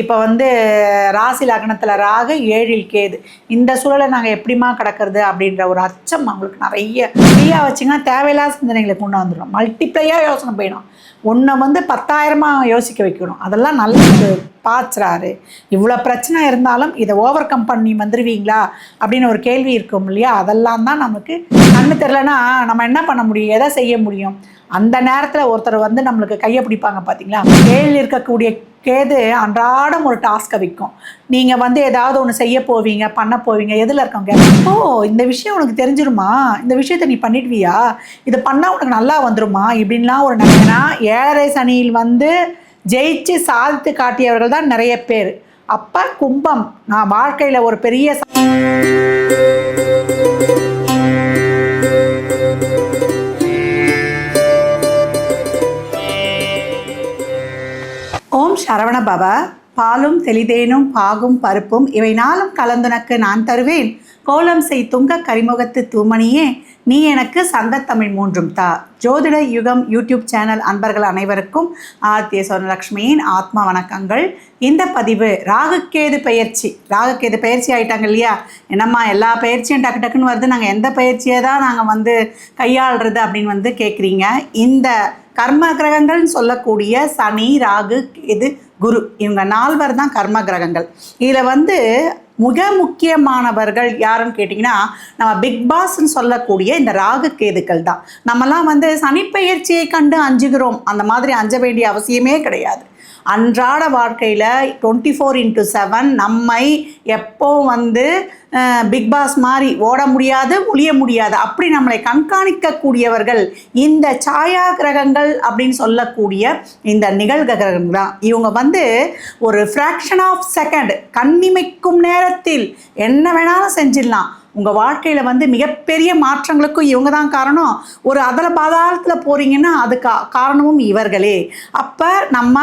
இப்போ வந்து ராசி லக்னத்தில் ராகு ஏழில் கேது. இந்த சூழலை நாங்கள் எப்படிமா கிடக்கிறது அப்படின்ற ஒரு அச்சம் அவங்களுக்கு நிறைய. ஃப்ரீயாக வச்சிங்கன்னா தேவையில்லாத சிந்தனைகளை கொண்டு வந்துடும் மல்டிப்ளையாக யோசனை போயிடும். ஒன்றை வந்து பத்தாயிரமாக யோசிக்க வைக்கணும். அதெல்லாம் நல்ல பாய்ச்சுறாரு இவ்வளோ பிரச்சனை இருந்தாலும் இதை ஓவர் கம் பண்ணி வந்துடுவீங்களா அப்படின்னு ஒரு கேள்வி இருக்கும் இல்லையா? அதெல்லாம் தான் நமக்கு கண்ணு தெரிலனா நம்ம என்ன பண்ண முடியும்? எதை செய்ய முடியும்? அந்த நேரத்தில் ஒருத்தர் வந்து நம்மளுக்கு கையை பிடிப்பாங்க பார்த்தீங்களா கேள்வி இருக்கக்கூடிய கேது அன்றாடம் ஒரு டாஸ்க்கை விற்கும் நீங்கள் வந்து ஏதாவது ஒன்று செய்ய போவீங்க பண்ண போவீங்க எதில் இருக்கோங்க ஓ இந்த விஷயம் உனக்கு தெரிஞ்சிருமா? இந்த விஷயத்தை நீ பண்ணிடுவியா? இதை பண்ணால் உனக்கு நல்லா வந்துருமா? இப்படின்லாம் ஒரு நினைக்கிறா ஏழரை சனியில் வந்து ஜெயிச்சு சாதித்து காட்டியவர்கள் தான் நிறைய பேர். அப்போ கும்பம் நான் வாழ்க்கையில் ஒரு பெரிய சரவண பவ பாலும் தெளிதேனும் பாகும் பருப்பும் இவை நாளும் கலந்துனக்கு நான் தருவேன். கோலம் செய் துங்க கரிமுகத்து தூமணியே நீ எனக்கு சங்கத்தமிழ் மூன்றும் தா. ஜோதிட யுகம் யூடியூப் சேனல் அன்பர்கள் அனைவருக்கும் ஆர்த்திய சொர்ணலக்ஷ்மியின் ஆத்மா வணக்கங்கள். இந்த பதிவு ராகுக்கேது பயிற்சி ராகுக்கேது பயிற்சி ஆயிட்டாங்க இல்லையா? என்னம்மா எல்லா பயிற்சியும் டக்கு டக்குன்னு வருது. நாங்கள் எந்த பயிற்சியை தான் நாங்கள் வந்து கையாளுறது அப்படின்னு வந்து கேட்குறீங்க இந்த கர்ம கிரகங்கள்னு சொல்லக்கூடிய சனி ராகு கேது குரு. இவங்க நால்வர் தான் கர்ம கிரகங்கள் இதில் வந்து மிக முக்கியமானவர்கள் யாருன்னு கேட்டிங்கன்னா நம்ம பிக் பாஸ்ன்னு சொல்லக்கூடிய இந்த ராகு கேதுக்கள் தான். நம்மலாம் வந்து சனிப்பெயர்ச்சியை கண்டு அஞ்சுகிறோம். அந்த மாதிரி அஞ்ச வேண்டிய அவசியமே கிடையாது. அன்றாட வாழ்க்கையில் டுவெண்ட்டி ஃபோர் இன்ட்டு செவன் நம்மை எப்போ வந்து பிக் பாஸ் மாதிரி ஓட முடியாது ஒளிய முடியாது. அப்படி நம்மளை கண்காணிக்கக்கூடியவர்கள் இந்த சாயா கிரகங்கள் அப்படின்னு சொல்லக்கூடிய இந்த நிகழ்கிரகம் தான். இவங்க வந்து ஒரு ஃப்ராக்ஷன் ஆஃப் செகண்ட் கண்ணிமைக்கும் நேரத்தில் என்ன வேணாலும் செஞ்சிடலாம். உங்கள் வாழ்க்கையில் வந்து மிகப்பெரிய மாற்றங்களுக்கும் இவங்க தான் காரணம். ஒரு அதல பாதாளத்தில் போகிறீங்கன்னா அதுக்கு காரணமும் இவர்களே. அப்போ நம்ம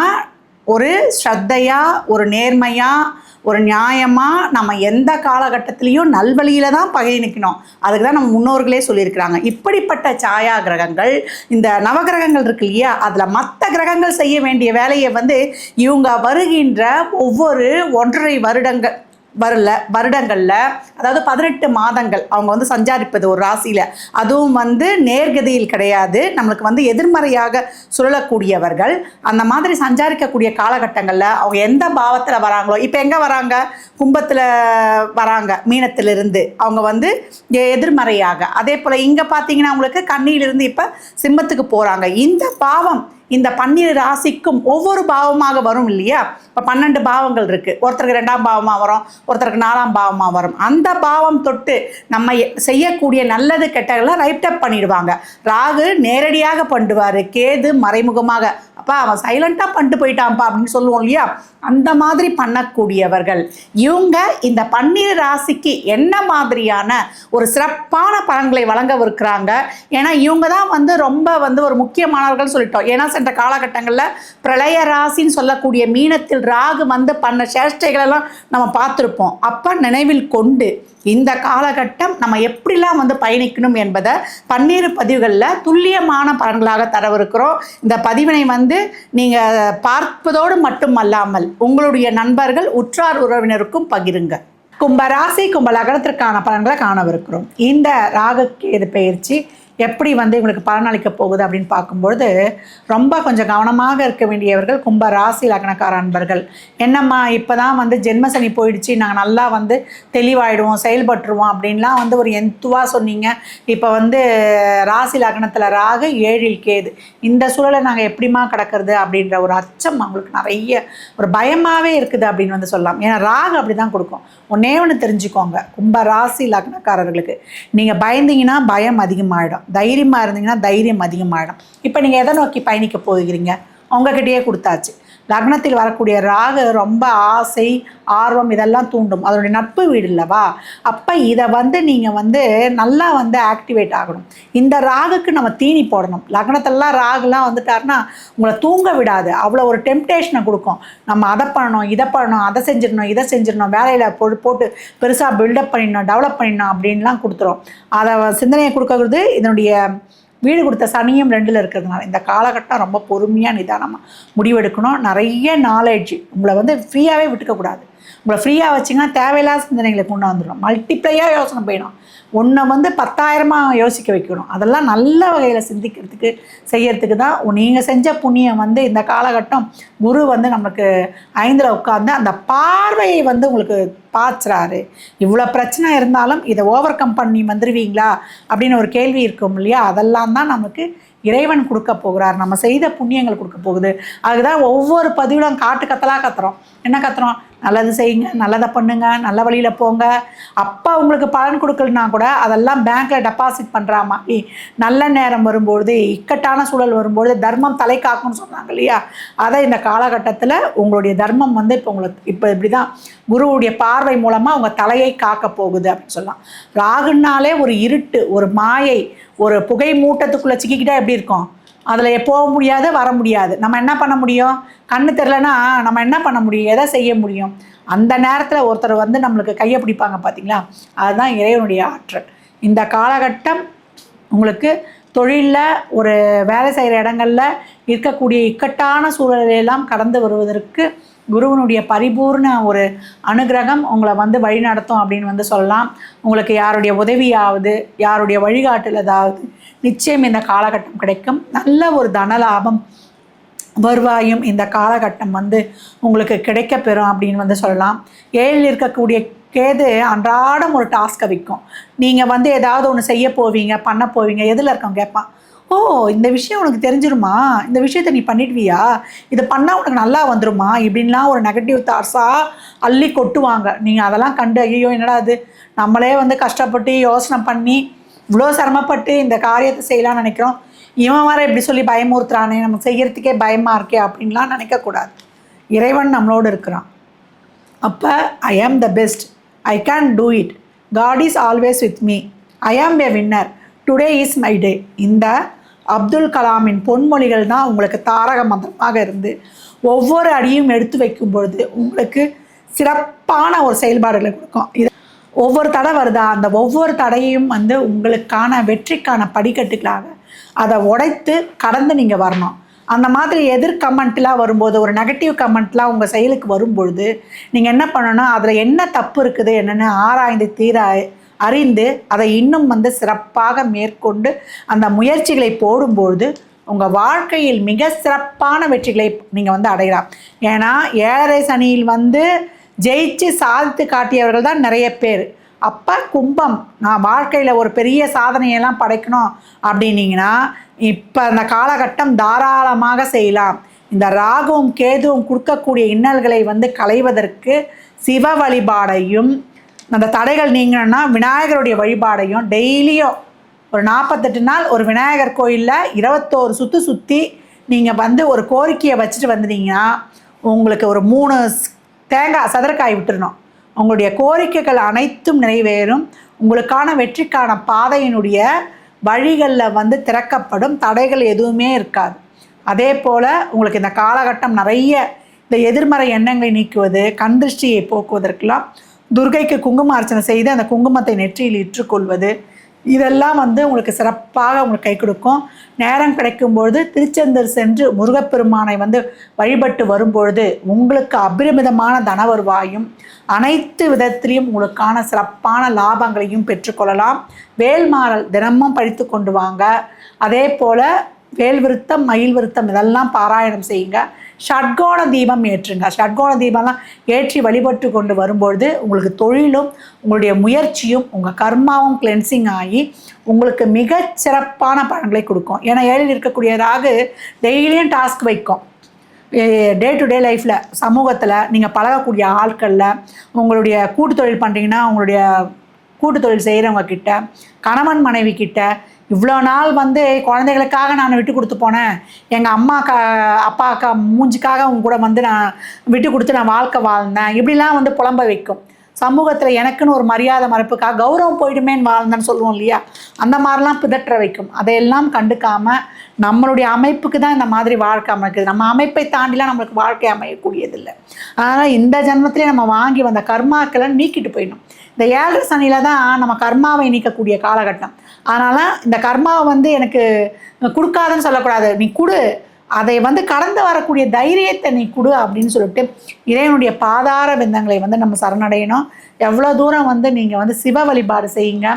ஒரு ஸ்ரத்தையாக ஒரு நேர்மையாக ஒரு நியாயமாக நம்ம எந்த காலகட்டத்திலையும் நல்வழியில் தான் பயணிக்கணும் அதுக்கு தான் நம்ம முன்னோர்களே சொல்லியிருக்கிறாங்க. இப்படிப்பட்ட சாயா கிரகங்கள் இந்த நவகிரகங்கள் இருக்கு இல்லையா? அதில் மற்ற கிரகங்கள் செய்ய வேண்டிய வேலையை வந்து இவங்க வருகின்ற ஒவ்வொரு ஒன்றரை வருடங்கள் வரல வருடங்களில் அதாவது பதினெட்டு மாதங்கள் அவங்க வந்து சஞ்சாரிப்பது ஒரு ராசியில். அதுவும் வந்து நேர்கதியில் கிடையாது. நம்மளுக்கு வந்து எதிர்மறையாக சுழலக்கூடியவர்கள். அந்த மாதிரி சஞ்சாரிக்கக்கூடிய காலகட்டங்களில் அவங்க எந்த பாவத்தில் வராங்களோ இப்போ எங்கே வராங்க? கும்பத்தில் வராங்க மீனத்திலிருந்து. அவங்க வந்து எதிர்மறையாக. அதே போல் இங்கே பார்த்தீங்கன்னா அவங்களுக்கு கண்ணியிலிருந்து இப்போ சிம்மத்துக்கு போகிறாங்க இந்த பாவம் இந்த பன்னிரு ராசிக்கும் ஒவ்வொரு பாவமாக வரும் இல்லையா? இப்போ பன்னெண்டு பாவங்கள் இருக்குது ஒருத்தருக்கு ரெண்டாம் பாவமாக வரும் ஒருத்தருக்கு நாலாம் பாவமாக வரும். அந்த பாவம் தொட்டு நம்ம செய்யக்கூடிய நல்லது கெட்டதெல்லாம் ரைப்டப் பண்ணிடுவாங்க. ராகு நேரடியாக பண்ணுவார். கேது மறைமுகமாக அப்பா அவன் சைலண்ட்டாக பண்ணிட்டு போயிட்டான்ப்பா அப்படின்னு சொல்லுவோம் இல்லையா? அந்த மாதிரி பண்ணக்கூடியவர்கள். இவங்க இந்த பன்னீர் ராசிக்கு என்ன மாதிரியான ஒரு சிறப்பான பலன்களை வழங்கவிருக்கிறாங்க? ஏன்னா இவங்க தான் வந்து ரொம்ப வந்து ஒரு முக்கியமானவர்கள் சொல்லிட்டோம். ஏன்னா சென்ற காலகட்டங்களில் பிரளய ராசின்னு சொல்லக்கூடிய மீனத்தில் ராகு வந்து பண்ண சேஷ்டைகளெல்லாம் நம்ம பார்த்துருப்போம். அப்போ நினைவில் கொண்டு இந்த காலகட்டம் நம்ம எப்படிலாம் வந்து பயணிக்கணும் என்பதை பன்னீர் பதிவுகளில் துல்லியமான பலன்களாக தரவிருக்கிறோம். இந்த பதிவினை வந்து நீங்கள் பார்ப்பதோடு மட்டுமல்லாமல் உங்களுடைய நண்பர்கள் உற்றார் உறவினருக்கும் பகிருங்க. கும்பராசி கும்ப லகனத்திற்கான பலன்களை காணவிருக்கிறோம். இந்த ராகுக்கேது பயிற்சி எப்படி வந்து இவங்களுக்கு பலனளிக்க போகுது அப்படின்னு பார்க்கும்பொழுது ரொம்ப கொஞ்சம் கவனமாக இருக்க வேண்டியவர்கள் கும்ப ராசி லக்னக்கார அன்பர்கள். என்னம்மா இப்போ தான் வந்து ஜென்மசனி போயிடுச்சு நாங்கள் நல்லா வந்து தெளிவாயிடுவோம் செயல்பட்டுருவோம் அப்படின்லாம் வந்து ஒரு எந்துவாக சொன்னீங்க. இப்போ வந்து ராசி லக்னத்தில் ராகு ஏழில் கேது. இந்த சூழலை நாங்கள் எப்படிமா கிடக்கிறது அப்படின்ற ஒரு அச்சம் அவங்களுக்கு நிறைய ஒரு பயமாகவே இருக்குது அப்படின்னு வந்து சொல்லலாம். ஏன்னா ராகு அப்படி தான் கொடுக்கும். ஒன்னே ஒன்று தெரிஞ்சுக்கோங்க கும்ப ராசி லக்னக்காரர்களுக்கு. நீங்கள் பயந்தீங்கன்னா பயம் அதிகமாகிடும் தைரியமாக இருந்தீங்கன்னா தைரியம் அதிகமாகிடும் இப்போ நீங்கள் எதை நோக்கி பயணிக்க போகிறீங்க? உங்ககிட்டயே கொடுத்தாச்சு. லக்னத்தில் வரக்கூடிய ராகு ரொம்ப ஆசை ஆர்வம் இதெல்லாம் தூண்டும். அதனுடைய நட்பு வீடு இல்லவா? அப்போ இதை வந்து நீங்கள் வந்து நல்லா வந்து ஆக்டிவேட் ஆகணும். இந்த ராகுக்கு நம்ம தீனி போடணும். லக்னத்திலலாம் ராகுலாம் வந்துட்டார்னா உங்களை தூங்க விடாது. அவ்வளோ ஒரு டெம்டேஷனை கொடுக்கும். நம்ம அதை பண்ணணும் இதை பண்ணணும் அதை செஞ்சிடணும் இதை செஞ்சிடணும் வேலையில் போட்டு போட்டு பெருசாக பில்டப் பண்ணிடணும் டெவலப் பண்ணிடணும் அப்படின்லாம் கொடுத்துரும். அதை சிந்தனையை கொடுக்கறது இதனுடைய வீடு கொடுத்த சனியும் ரெண்டில் இருக்கிறதுனால. இந்த காலகட்டம் ரொம்ப பொறுமையாக நிதானமாக முடிவெடுக்கணும். நிறைய நாலேஜ் உங்களை வந்து ஃப்ரீயாகவே விட்டுக்கக்கூடாது. உங்களை ஃப்ரீயாக வச்சிங்கன்னா தேவையில்லாத சிந்தனைகளை கொண்டு வந்துடும் மல்டிப்ளையாக யோசனை போயிடும். ஒன்றை வந்து பத்தாயிரமாக யோசிக்க வைக்கணும். அதெல்லாம் நல்ல வகையில் சிந்திக்கிறதுக்கு செய்யறதுக்கு தான் நீங்கள் செஞ்ச புண்ணியம் வந்து இந்த காலகட்டம் குரு வந்து நமக்கு ஐந்தில் உட்காந்து அந்த பார்வையை வந்து உங்களுக்கு பாய்ச்சுறாரு இவ்வளோ பிரச்சனை இருந்தாலும் இதை ஓவர் கம் பண்ணி வந்துடுவீங்களா அப்படின்னு ஒரு கேள்வி இருக்கும் இல்லையா? அதெல்லாம் தான் நமக்கு இறைவன் கொடுக்க போகிறார். நம்ம செய்த புண்ணியங்கள் கொடுக்க போகுது. அதுதான் ஒவ்வொரு பதிவிலும் காட்டு கத்தலாக கத்துறோம். என்ன கத்துறோம்? நல்லது செய்யுங்க நல்லதை பண்ணுங்க நல்ல வழியில் போங்க. அப்பா உங்களுக்கு பலன் கொடுக்கலனா கூட அதெல்லாம் பேங்க்கில் டெபாசிட் பண்ணுற மாதிரி நல்ல நேரம் வரும்பொழுது இக்கட்டான சூழல் வரும்பொழுது தர்மம் தலை காக்கும்னு சொன்னாங்க இல்லையா? அதை இந்த காலகட்டத்தில் உங்களுடைய தர்மம் வந்து இப்போ உங்களுக்கு இப்போ இப்படி தான் குருவுடைய பார்வை மூலமாக உங்கள் தலையை காக்க போகுது அப்படின்னு சொல்லலாம். ராகுனாலே ஒரு இருட்டு ஒரு மாயை ஒரு புகை மூட்டத்துக்குள்ளே சிக்கிக்கிட்டால் எப்படி இருக்கும்? அதில் போக முடியாது வர முடியாது. நம்ம என்ன பண்ண முடியும்? கண்ணு தெரிலனா நம்ம என்ன பண்ண முடியும்? எதை செய்ய முடியும்? அந்த நேரத்தில் ஒருத்தர் வந்து நம்மளுக்கு கையை பிடிப்பாங்க பார்த்தீங்களா அதுதான் இறைவனுடைய ஆற்றல். இந்த காலகட்டம் உங்களுக்கு தொழிலில் ஒரு வேலை செய்கிற இடங்களில் இருக்கக்கூடிய இக்கட்டான சூழலையெல்லாம் கடந்து வருவதற்கு குருவனுடைய பரிபூர்ண ஒரு அனுகிரகம் உங்களை வந்து வழிநடத்தும் அப்படின்னு வந்து சொல்லலாம். உங்களுக்கு யாருடைய உதவியாவது யாருடைய வழிகாட்டுலதாவது நிச்சயம் இந்த காலகட்டம் கிடைக்கும். நல்ல ஒரு தன லாபம் வருவாயும் இந்த காலகட்டம் வந்து உங்களுக்கு கிடைக்கப்பெறும் அப்படின்னு வந்து சொல்லலாம். ஏழில் இருக்கக்கூடிய கேது அன்றாடம் ஒரு டாஸ்க்கை விற்கும். நீங்கள் வந்து ஏதாவது ஒன்று செய்ய போவீங்க பண்ண போவீங்க எதில் இருக்கோம் கேட்பான் ஓ இந்த விஷயம் உனக்கு தெரிஞ்சிருமா? இந்த விஷயத்த நீ பண்ணிடுவியா? இதை பண்ணால் உனக்கு நல்லா வந்துருமா? இப்படின்லாம் ஒரு நெகட்டிவ் தாட்ஸாக அள்ளி கொட்டுவாங்க. நீங்கள் அதெல்லாம் கண்டு ஐயோ என்னடா அது நம்மளே வந்து கஷ்டப்பட்டு யோசனை பண்ணி இவ்வளோ சிரமப்பட்டு இந்த காரியத்தை செய்யலாம்னு நினைக்கிறோம். இவன் வர இப்படி சொல்லி பயமுறுத்துறானே நம்ம செய்கிறதுக்கே பயமாக இருக்கே அப்படின்லாம் நினைக்கக்கூடாது. இறைவன் நம்மளோடு இருக்கிறான். அப்போ I am the best I can do it God is always with me I am a winner today is my day இந்த அப்துல் கலாமின் பொன்மொழிகள் தான் உங்களுக்கு தாரக மந்திரமாக இருந்து ஒவ்வொரு அடியும் எடுத்து வைக்கும் பொழுது உங்களுக்கு சிறப்பான ஒரு செயல்பாடுகளை கொடுக்கும். இது ஒவ்வொரு தடை வருதா? அந்த ஒவ்வொரு தடையையும் வந்து உங்களுக்கான வெற்றிக்கான படிக்கட்டுகளாக அதை உடைத்து கடந்து நீங்கள் வரணும். அந்த மாதிரி எதிர் கமெண்ட்லாம் வரும்போது ஒரு நெகட்டிவ் கமெண்ட்லாம் உங்கள் செயலுக்கு வரும்பொழுது நீங்கள் என்ன பண்ணணும்? அதில் என்ன தப்பு இருக்குது? என்னென்னு ஆராய்ந்து தீர அறிந்து அதை இன்னும் வந்து சிறப்பாக மேற்கொண்டு அந்த முயற்சிகளை போடும்பொழுது உங்கள் வாழ்க்கையில் மிக சிறப்பான வெற்றிகளை நீங்கள் வந்து அடையலாம். ஏன்னா ஏழரை சனியில் வந்து ஜெயிச்சு சாதித்து காட்டியவர்கள் தான் நிறைய பேர். அப்போ கும்பம். நான் வாழ்க்கையில் ஒரு பெரிய சாதனையெல்லாம் படைக்கணும் அப்படின்னீங்கன்னா இப்போ அந்த காலகட்டம் தாராளமாக செய்யலாம். இந்த ராகுவும் கேதுவும் கொடுக்கக்கூடிய இன்னல்களை வந்து களைவதற்கு சிவ வழிபாடையும் அந்த தடைகள் நீங்கணும்னா விநாயகருடைய வழிபாடையும் டெய்லியும். ஒரு நாற்பத்தெட்டு நாள் ஒரு விநாயகர் கோயிலில் இருபத்தோரு சுற்று சுற்றி நீங்கள் வந்து ஒரு கோரிக்கையை வச்சுட்டு வந்துட்டீங்கன்னா உங்களுக்கு ஒரு மூணு தேங்காய் சதுரக்காய் விட்டுறணும். உங்களுடைய கோரிக்கைகள் அனைத்தும் நிறைவேறும். உங்களுக்கான வெற்றிக்கான பாதையினுடைய வழிகளில் வந்து திறக்கப்படும். தடைகள் எதுவுமே இருக்காது. அதே போல் உங்களுக்கு இந்த காலகட்டம் நிறைய இந்த எதிர்மறை எண்ணங்களை நீக்குவது கண்திருஷ்டியை போக்குவதற்கெல்லாம் துர்கைக்கு குங்கும அர்ச்சனை செய்து அந்த குங்குமத்தை நெற்றியில் இற்றுக்கொள்வது இதெல்லாம் வந்து உங்களுக்கு சிறப்பாக உங்களுக்கு கை கொடுக்கும். நேரம் கிடைக்கும்பொழுது திருச்செந்தூர் சென்று முருகப்பெருமானை வந்து வழிபட்டு வரும்பொழுது உங்களுக்கு அபரிமிதமான தன வருவாயும் அனைத்து விதத்திலையும் உங்களுக்கான சிறப்பான லாபங்களையும் பெற்றுக்கொள்ளலாம் வேல்மாறல் தினமும் படித்து கொண்டு வாங்க. அதே போல் வேல் விருத்தம் மயில் விருத்தம் இதெல்லாம் பாராயணம் செய்யுங்க. ஷட்கோண தீபம் ஏற்றுங்க. ஷட்கோண தீபம்லாம் ஏற்றி வழிபட்டு கொண்டு வரும்பொழுது உங்களுக்கு தொழிலும் உங்களுடைய முயற்சியும் உங்கள் கர்மாவும் கிளென்சிங் ஆகி உங்களுக்கு மிக சிறப்பான பலன்களை கொடுக்கும். ஏன்னா ஏழில் இருக்கக்கூடியதாக டெய்லியும் டாஸ்க் வைக்கும். டே டு டே லைஃப்பில் சமூகத்தில் நீங்கள் பழகக்கூடிய ஆட்களில் உங்களுடைய கூட்டு தொழில் பண்ணுறீங்கன்னா உங்களுடைய கூட்டு தொழில் செய்கிறவங்க கிட்ட கணவன் மனைவி கிட்ட இவ்வளோ நாள் வந்து குழந்தைகளுக்காக நான் விட்டு கொடுத்து போனேன். எங்கள் அம்மா கா அப்பா அக்கா மூஞ்சிக்காக அவங்க கூட வந்து நான் விட்டு கொடுத்து நான் வாழ்க்கை வாழ்ந்தேன். இப்படிலாம் வந்து புலம்ப வைக்கும். சமூகத்தில் எனக்குன்னு ஒரு மரியாதை மறுப்புக்காக கௌரவம் போயிடுமேன்னு வாழ்ந்தேன்னு சொல்லுவோம் இல்லையா? அந்த மாதிரிலாம் பிதற்ற வைக்கும். அதையெல்லாம் கண்டுக்காம நம்மளுடைய அமைப்புக்கு தான் இந்த மாதிரி வாழ்க்கை அமைக்குது. நம்ம அமைப்பை தாண்டிலாம் நம்மளுக்கு வாழ்க்கை அமையக்கூடியதில்லை. அதனால் இந்த ஜென்மத்திலே நம்ம வாங்கி வந்த கர்மாக்களை நீக்கிட்டு போயிடணும். இந்த ஏழரை சனியில் தான் நம்ம கர்மாவை நீக்கக்கூடிய காலகட்டம். அதனால் இந்த கர்மாவை வந்து எனக்கு கொடுக்காதுன்னு சொல்லக்கூடாது. நீ கொடு. அதை வந்து கடந்து வரக்கூடிய தைரியத்தை நீ கொடு அப்படின்னு சொல்லிட்டு இறைவனுடைய பாதார விந்தங்களை வந்து நம்ம சரணடையணும். எவ்வளோ தூரம் வந்து நீங்கள் வந்து சிவ வழிபாடு செய்யுங்க.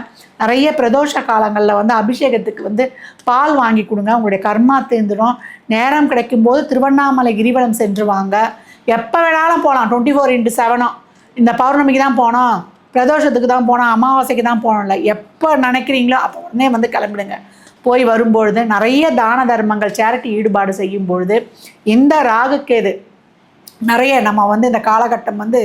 நிறைய பிரதோஷ காலங்களில் வந்து அபிஷேகத்துக்கு வந்து பால் வாங்கி கொடுங்க. உங்களுடைய கர்மா தேர்ந்துடும். நேரம் கிடைக்கும்போது திருவண்ணாமலை கிரிவலம் சென்று வாங்க. எப்போ வேணாலும் போகலாம் டுவெண்ட்டி ஃபோர் இன்ட்டு செவனும் இந்த பௌர்ணமிக்கு தான் போனோம். பிரதோஷத்துக்கு தான் போனோம். அமாவாசைக்கு தான் போனோம்ல. எப்போ நினைக்கிறீங்களோ அப்போ உடனே வந்து கிளம்பிடுங்க. போய் வரும்பொழுது நிறைய தான தர்மங்கள் சேரிட்டி ஈடுபாடு செய்யும் பொழுது இந்த ராகுக்கேது நிறைய நம்ம வந்து இந்த காலகட்டம் வந்து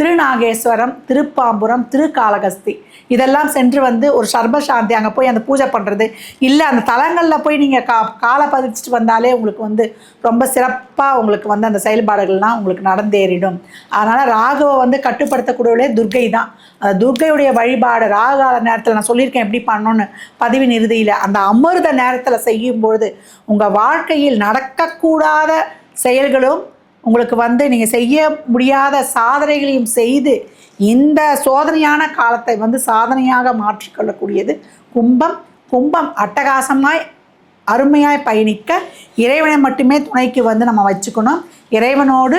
திருநாகேஸ்வரம் திருப்பாம்புரம் திருக்காளகஸ்தி இதெல்லாம் சென்று வந்து ஒரு சர்பசாந்தி அங்கே போய் அந்த பூஜை பண்ணுறது இல்லை அந்த தலங்களில் போய் நீங்கள் கா காலை பதிச்சுட்டு வந்தாலே உங்களுக்கு வந்து ரொம்ப சிறப்பாக உங்களுக்கு வந்து அந்த செயல்பாடுகள்லாம் உங்களுக்கு நடந்தேறிடும். அதனால் ராகுவை வந்து கட்டுப்படுத்தக்கூடியவளே துர்கை தான். அந்த துர்கையுடைய வழிபாடு ராகுகால நேரத்தில் நான் சொல்லியிருக்கேன் எப்படி பண்ணணும்னு பதிவின் இறுதியில். அந்த அமிர்த நேரத்தில் செய்யும்பொழுது உங்கள் வாழ்க்கையில் நடக்கக்கூடாத செயல்களும் உங்களுக்கு வந்து நீங்கள் செய்ய முடியாத சாதனைகளையும் செய்து இந்த சோதனையான காலத்தை வந்து சாதனையாக மாற்றிக்கொள்ளக்கூடியது. கும்பம் கும்பம் அட்டகாசமாய் அருமையாய் பயணிக்க இறைவனை மட்டுமே துணைக்கு வந்து நம்ம வச்சுக்கணும். இறைவனோடு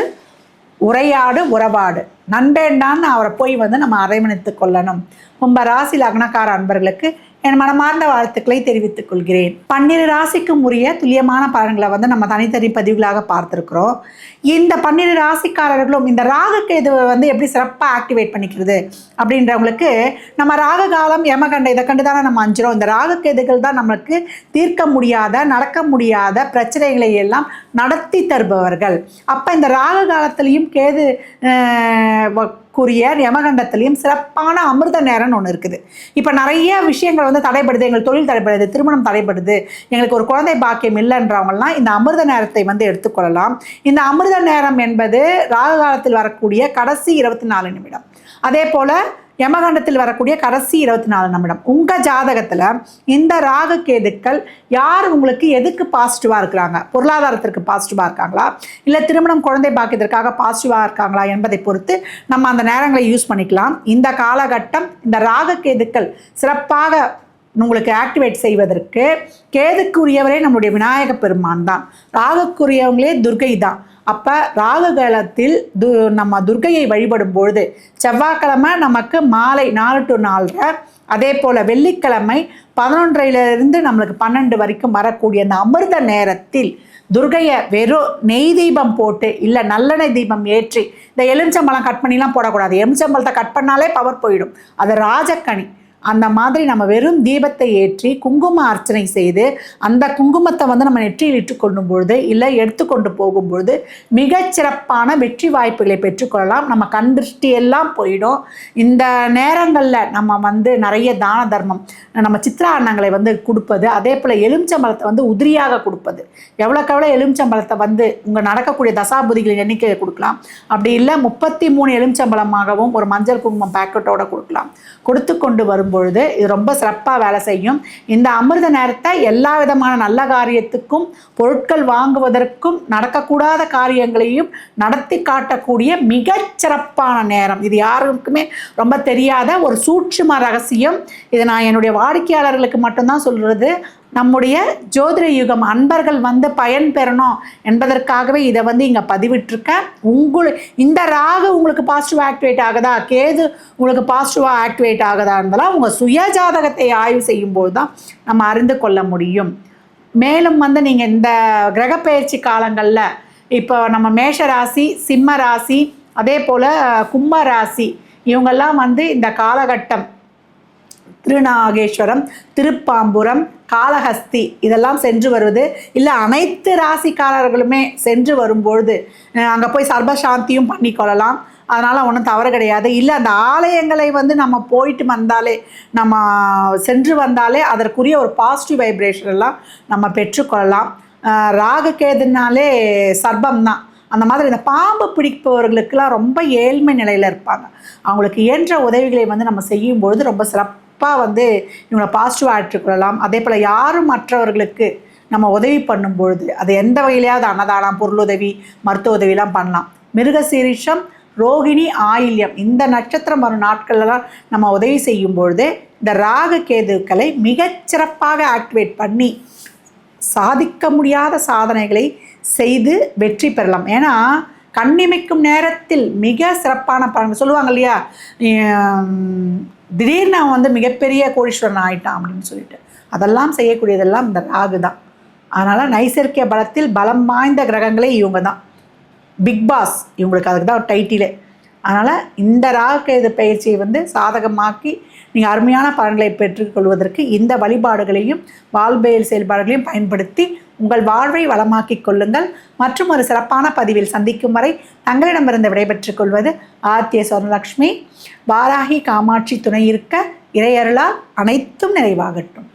உரையாடு உறவாடு. நண்பேண்டான்னு அவரை போய் வந்து நம்ம அரவணைத்து கொள்ளணும். கும்ப ராசி லக்னக்கார அன்பர்களுக்கு என் மனமார்ந்த வாழ்த்துக்களை தெரிவித்துக் கொள்கிறேன். பன்னிரு ராசிக்கும் உரிய துல்லியமான பலன்களை வந்து நம்ம தனித்தனி பதிவுகளாக பார்த்துருக்குறோம். இந்த பன்னிரு ராசிக்காரர்களும் இந்த ராகுக்கு இது வந்து எப்படி சிறப்பாக ஆக்டிவேட் பண்ணிக்கிறது அப்படின்றவங்களுக்கு நம்ம ராகு காலம் யமகண்ட இதை கண்டு தானே நம்ம அஞ்சுறோம். இந்த ராகுக்கேதுகள் தான் நம்மளுக்கு தீர்க்க முடியாத நடக்க முடியாத பிரச்சனைகளை எல்லாம் நடத்தி தருபவர்கள். அப்போ இந்த ராகு காலத்திலையும் கேது வ- கூறிய யமகண்டத்திலையும் சிறப்பான அமிர்த நேரம்னு ஒன்று இருக்குது. இப்போ நிறைய விஷயங்கள் வந்து தடைப்படுது எங்கள் தொழில் தடைப்படுது திருமணம் தடைப்படுது எங்களுக்கு ஒரு குழந்தை பாக்கியம் இல்லைன்றவங்கலாம் இந்த அமிர்த நேரத்தை வந்து எடுத்துக்கொள்ளலாம். இந்த அமிர்த நேரம் என்பது ராகு காலத்தில் வரக்கூடிய கடைசி இருபத்தி நாலு நிமிடம். அதே போல் யமகண்டத்தில் வரக்கூடிய கடைசி இருபத்தி நாலு நிமிடம். உங்கள் ஜாதகத்தில் இந்த ராகு கேதுக்கள் யார் உங்களுக்கு எதுக்கு பாசிட்டிவாக இருக்கிறாங்க? பொருளாதாரத்திற்கு பாசிட்டிவாக இருக்காங்களா? இல்லை திருமணம் குழந்தை பாக்கியத்திற்காக பாசிட்டிவாக இருக்காங்களா என்பதை பொறுத்து நம்ம அந்த நேரங்களை யூஸ் பண்ணிக்கலாம். இந்த காலகட்டம் இந்த ராகு கேதுக்கள் சிறப்பாக உங்களுக்கு ஆக்டிவேட் செய்வதற்கு கேதுக்குரியவரே நம்முடைய விநாயக பெருமான் தான். ராகுக்குரியவங்களே துர்கை தான். அப்போ ராகு காலத்தில் து நம்ம துர்கையை வழிபடும் பொழுது செவ்வாய்க்கிழமை நமக்கு மாலை நாலு டு நாலரை அதே போல் வெள்ளிக்கிழமை பதினொன்றையிலிருந்து நம்மளுக்கு பன்னெண்டு வரைக்கும் வரக்கூடிய அந்த அமிர்த நேரத்தில் துர்கையை வெறும் நெய் தீபம் போட்டு இல்லை நல்லெண்ணெய் தீபம் ஏற்றி இந்த எலுமிச்சம்பழம் கட் பண்ணிலாம் போடக்கூடாது. எலுமிச்சம்பழத்தை கட் பண்ணாலே பவர் போயிடும். அது ராஜக்கணி அந்த மாதிரி நம்ம வெறும் தீபத்தை ஏற்றி குங்கும அர்ச்சனை செய்து அந்த குங்குமத்தை வந்து நம்ம நெற்றியில் இட்டுக்கொள்ளும் பொழுது இல்லை எடுத்துக்கொண்டு போகும்பொழுது மிகச்சிறப்பான வெற்றி வாய்ப்புகளை பெற்றுக்கொள்ளலாம். நம்ம கண் திருஷ்டி எல்லாம் போயிடும். இந்த நேரங்களில் நம்ம வந்து நிறைய தான தர்மம் நம்ம சித்ரா அன்னங்களை வந்து கொடுப்பது அதே போல் எலுமிச்சம்பழத்தை வந்து உதிரியாக கொடுப்பது. எவ்வளோக்கு எவ்வளோ எலுமிச்சம்பழத்தை வந்து உங்கள் நடக்கக்கூடிய தசாபுதிகளின் எண்ணிக்கையை கொடுக்கலாம். அப்படி இல்லை முப்பத்தி மூணு எலுமிச்சம்பழமாகவும் ஒரு மஞ்சள் குங்குமம் பேக்கெட்டோட கொடுக்கலாம். கொடுத்து கொண்டு வரும் பொழுது இது ரொம்ப சிறப்பாக வேலை செய்யும். இந்த அமிர்த நேரத்தை எல்லா விதமான நல்ல காரியத்துக்கும் பொருட்கள் வாங்குவதற்கும் நடக்கக்கூடாத காரியங்களையும் நடத்தி காட்டக்கூடிய மிகச்சிறப்பான நேரம். இது யாருக்குமே ரொம்ப தெரியாத ஒரு சூட்சும ரகசியம். இதை நான் என்னுடைய வாடிக்கையாளர்களுக்கு மட்டும்தான் சொல்கிறது நம்முடைய ஜோதிட யுகம் அன்பர்கள் வந்து பயன் பெறணும் என்பதற்காகவே இதை வந்து இங்கே பதிவிட்டிருக்கேன். உங்கள் இந்த ராகு உங்களுக்கு பாசிட்டிவாக ஆக்டிவேட் ஆகுதா? கேது உங்களுக்கு பாசிட்டிவாக ஆக்டிவேட் ஆகுதா இருந்தாலும் உங்கள் சுய ஜாதகத்தை ஆய்வு செய்யும்போது தான் நம்ம அறிந்து கொள்ள முடியும். மேலும் வந்து நீங்கள் இந்த கிரகப்பெயர்ச்சி காலங்களில் இப்போ நம்ம மேஷ ராசி சிம்ம ராசி அதே போல் கும்ப ராசி இவங்கெல்லாம் வந்து இந்த காலகட்டம் திருநாகேஸ்வரம் திருப்பாம்புரம் காளஹஸ்தி இதெல்லாம் சென்று வருவது இல்லை அனைத்து ராசிக்காரர்களுமே சென்று வரும்பொழுது அங்கே போய் சர்வசாந்தியும் பண்ணிக்கொள்ளலாம். அதனால் ஒன்றும் தவறு கிடையாது. இல்லை அந்த ஆலயங்களை வந்து நம்ம போயிட்டு வந்தாலே நம்ம சென்று வந்தாலே அதற்குரிய ஒரு பாசிட்டிவ் வைப்ரேஷன் எல்லாம் நம்ம பெற்றுக்கொள்ளலாம். ராகு கேதுனாலே சர்பம் தான் அந்த மாதிரி இந்த பாம்பு பிடிப்பவர்களுக்கெல்லாம் ரொம்ப ஏழ்மை நிலையில் இருப்பாங்க. அவங்களுக்கு இயன்ற உதவிகளை வந்து நம்ம செய்யும்பொழுது ரொம்ப சிறப்பு. சிறப்பாக வந்து இவங்களை பாசிட்டிவாக ஆற்றிக்கொள்ளலாம் அதே போல் யாரும் மற்றவர்களுக்கு நம்ம உதவி பண்ணும்பொழுது அது எந்த வகையிலையாவது அன்னதானம் பொருளுதவி மருத்துவ உதவிலாம் பண்ணலாம். மிருகசீரிஷம் ரோகிணி ஆயில்யம் இந்த நட்சத்திரம் வரும் நாட்கள்லாம் நம்ம உதவி செய்யும் பொழுது இந்த ராகு கேதுக்களை மிகச்சிறப்பாக ஆக்டிவேட் பண்ணி சாதிக்க முடியாத சாதனைகளை செய்து வெற்றி பெறலாம். ஏன்னா கண்ணிமைக்கும் நேரத்தில் மிக சிறப்பான பலன் சொல்லுவாங்க இல்லையா? திடீர்னு அவன் வந்து மிகப்பெரிய கோடீஸ்வரன் ஆயிட்டான் அப்படின்னு சொல்லிட்டு. அதெல்லாம் செய்யக்கூடியதெல்லாம் இந்த ராகு தான். அதனால் நைசர்கிய பலத்தில் பலம் வாய்ந்த கிரகங்களே இவங்க தான். பிக் பாஸ் இவங்களுக்கு அதுக்கு தான் டைட்டிலே அதனால் இந்த ராகுகேது பயிற்சியை வந்து சாதகமாக்கி நீங்கள் அருமையான பலன்களை பெற்றுக்கொள்வதற்கு இந்த வழிபாடுகளையும் வாழ்வியல் செயல்பாடுகளையும் பயன்படுத்தி உங்கள் வாழ்வை வளமாக்கிக் கொள்ளுங்கள். மற்றும் ஒரு சிறப்பான பதிவில் சந்திக்கும் வரை தங்களிடமிருந்து விடைபெற்றுக் கொள்வது ஆத்திய சொர்ணலக்ஷ்மி. வாராகி காமாட்சி துணை இருக்க இறையருளால் அனைத்தும் நிறைவாகட்டும்.